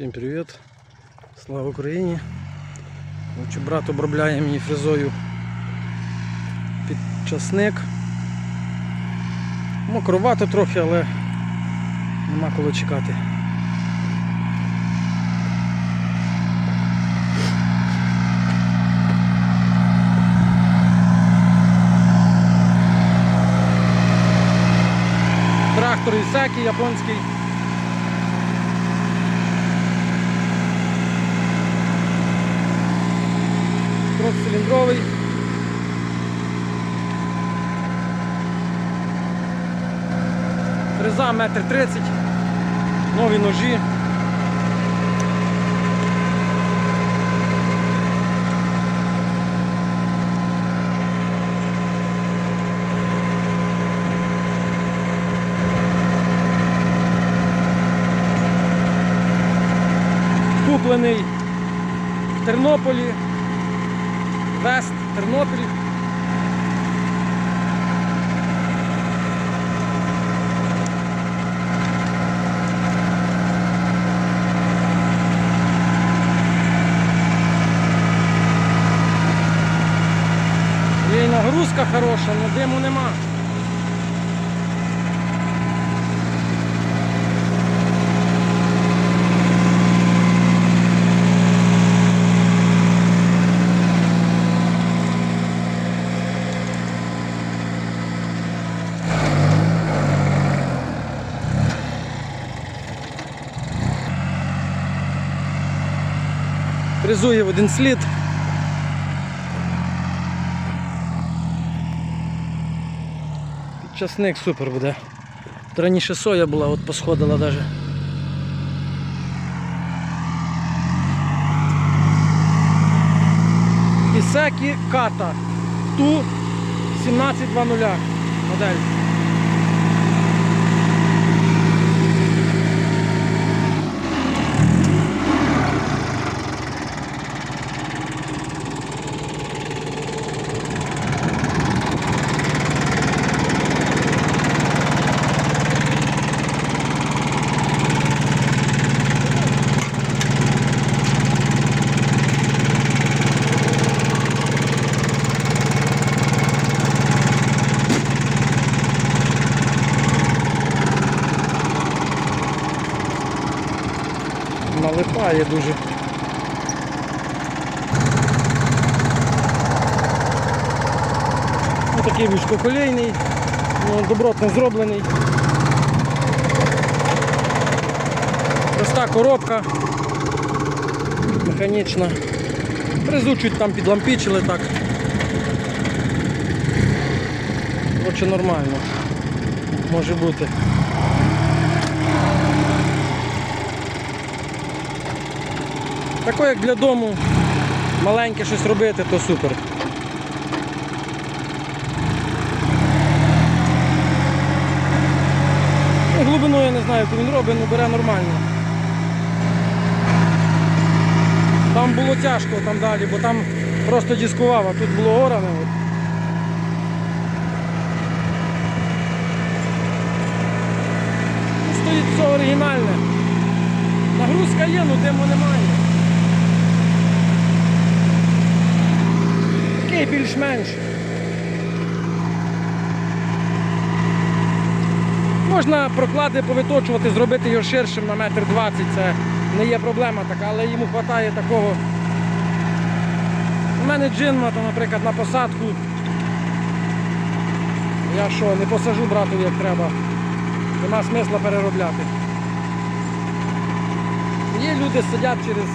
Всім привіт! Слава Україні! Хочу, брат обробляє мені фрезою під часник. Мокровато трохи, але нема коли чекати. Трактор Ісакі японський. Трьохциліндровий. Фреза метр тридцять. Нові ножі. Куплений в Тернополі. Вест, Тернопіль. Є і нагрузка хороша, але диму нема. Фрезує в один слід. Часник супер буде. Раніше соя була, от посходила навіть. Ісекі ката. Ту 1720 модель. Налипає дуже. Ось такий вузькоколейний, ну, добротно зроблений. Проста коробка механічна. Призу чуть там підлампічили так. Коротше нормально. Може бути. Тако як для дому маленьке щось робити, то супер. Ну, глибину я не знаю, яку він робить, але бере нормально. Там було тяжко там далі, бо там просто дискував, а тут було оране. Ну, Стоїть все оригінальне. Нагрузка є, але диму немає. Такий більш-менш. Можна проклади повиточувати, зробити його ширшим на метр двадцять, це не є проблема така, але йому вистачає такого. У мене джинма, то, наприклад, на посадку. Я що, не посажу брату як треба. Нема смисла переробляти. Є люди сидять через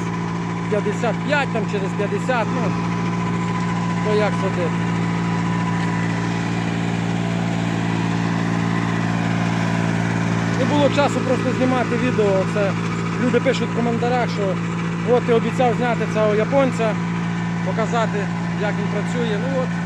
55, там через 50, ну, то як садити. Не було часу просто знімати відео. Це люди пишуть в коментарях, що от ти обіцяв зняти цього японця, показати, як він працює. Ну от,